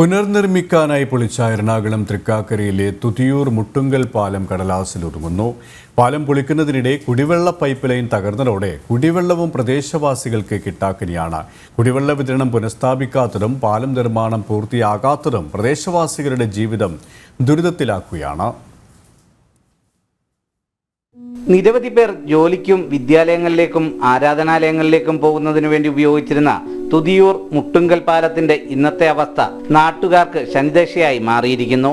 പുനർനിർമ്മിക്കാനായി പൊളിച്ച എറണാകുളം തൃക്കാക്കരയിലെ തുതിയൂർ മുട്ടുങ്കൽ പാലം കടലാസിലൊതുങ്ങുന്നു പാലം പൊളിക്കുന്നതിനിടെ കുടിവെള്ള പൈപ്പ് ലൈൻ തകർന്നതോടെ കുടിവെള്ളവും പ്രദേശവാസികൾക്ക് കിട്ടാക്കനിയാണ്. കുടിവെള്ള വിതരണം പുനഃസ്ഥാപിക്കാത്തതും പാലം നിർമ്മാണം പൂർത്തിയാകാത്തതും പ്രദേശവാസികളുടെ ജീവിതം ദുരിതത്തിലാക്കുകയാണ്. നിരവധി പേർ ജോലിക്കും വിദ്യാലയങ്ങളിലേക്കും ആരാധനാലയങ്ങളിലേക്കും പോകുന്നതിനു വേണ്ടി ഉപയോഗിച്ചിരുന്ന തുതിയൂർ മുട്ടുങ്കൽ പാലത്തിന്റെ ഇന്നത്തെ അവസ്ഥ നാട്ടുകാർക്ക് ശനിദശയായി മാറിയിരിക്കുന്നു.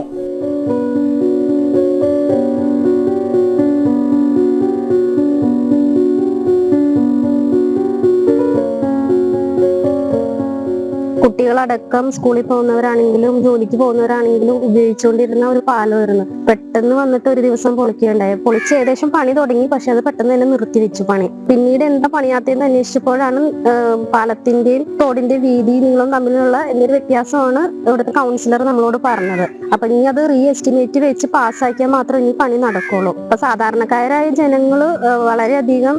കുട്ടികളടക്കം സ്കൂളിൽ പോകുന്നവരാണെങ്കിലും ജോലിക്ക് പോകുന്നവരാണെങ്കിലും ഉപയോഗിച്ചുകൊണ്ടിരുന്ന ഒരു പാലമായിരുന്നു. പെട്ടെന്ന് വന്നിട്ട് ഒരു ദിവസം പൊളിക്കുകയുണ്ടായി. പൊളിച്ച് ഏകദേശം പണി തുടങ്ങി. പക്ഷെ അത് പെട്ടെന്ന് തന്നെ നിർത്തി നിർത്തിവെച്ചു പണി. പിന്നീട് എന്താ പണിയാത്തതെന്ന് അന്വേഷിച്ചപ്പോഴാണ് പാലത്തിന്റെയും തോടിന്റെ വീതി നീളം തമ്മിലുള്ള എന്തൊരു വ്യത്യാസമാണ് ഇവിടുത്തെ കൗൺസിലർ നമ്മളോട് പറഞ്ഞത്. അപ്പൊ ഇനി അത് റീ എസ്റ്റിമേറ്റ് വെച്ച് പാസ്സാക്കിയാൽ മാത്രമേ ഇനി പണി നടക്കുള്ളൂ. അപ്പൊ സാധാരണക്കാരായ ജനങ്ങൾ വളരെയധികം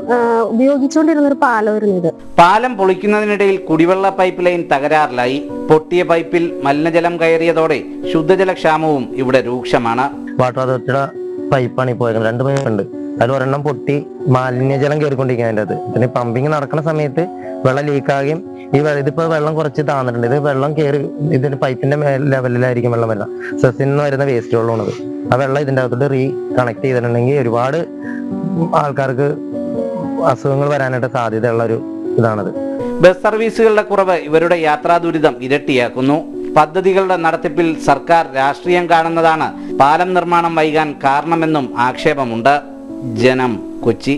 ഉപയോഗിച്ചുകൊണ്ടിരുന്ന ഒരു പാലമായിരുന്നു ഇത്. പാലം പൊളിക്കുന്നതിനിടയിൽ കുടിവെള്ള പൈപ്പ് ലൈൻ തകരാറിലായി. പൊട്ടിയ പൈപ്പിൽ മലിനജലം കയറിയതോടെ ശുദ്ധജലക്ഷാമവും ഇവിടെ രൂക്ഷമാണ്. വാട്ടർ അതോറിറ്റിയുടെ പൈപ്പാണ് ഇപ്പോൾ രണ്ട് പൈപ്പുണ്ട്. അതിൽ ഒരെണ്ണം പൊട്ടി മാലിന്യജലം കയറിക്കൊണ്ടിരിക്കുക അതിന്റെ അത് പിന്നെ പമ്പിങ് നടക്കുന്ന സമയത്ത് വെള്ളം ലീക്കാകുകയും ഈ വെള്ളം ഇതിപ്പോൾ വെള്ളം കുറച്ച് താന്നിട്ടുണ്ട്. ഇത് വെള്ളം കയറി ഇതിന് പൈപ്പിന്റെ ലെവലിലായിരിക്കും വെള്ളം വരുന്നത്. സെസിൽ നിന്ന് വരുന്ന വേസ്റ്റ് വെള്ളമാണത് ആ വെള്ളം ഇതിന്റെ അകത്തോട്ട് റീ കണക്ട് ചെയ്തിട്ടുണ്ടെങ്കിൽ ഒരുപാട് ആൾക്കാർക്ക് അസുഖങ്ങൾ വരാനായിട്ട് സാധ്യതയുള്ള ഒരു ഇതാണത്. ബസ് സർവീസുകളുടെ കുറവ് ഇവരുടെ യാത്രാ ദുരിതം ഇരട്ടിയാക്കുന്നു. പദ്ധതികളുടെ നടത്തിപ്പിൽ സർക്കാർ രാഷ്ട്രീയം കാണുന്നതാണ് പാലം നിർമ്മാണം വൈകാൻ കാരണമെന്നും ആക്ഷേപമുണ്ട്. ജനം കൊച്ചി.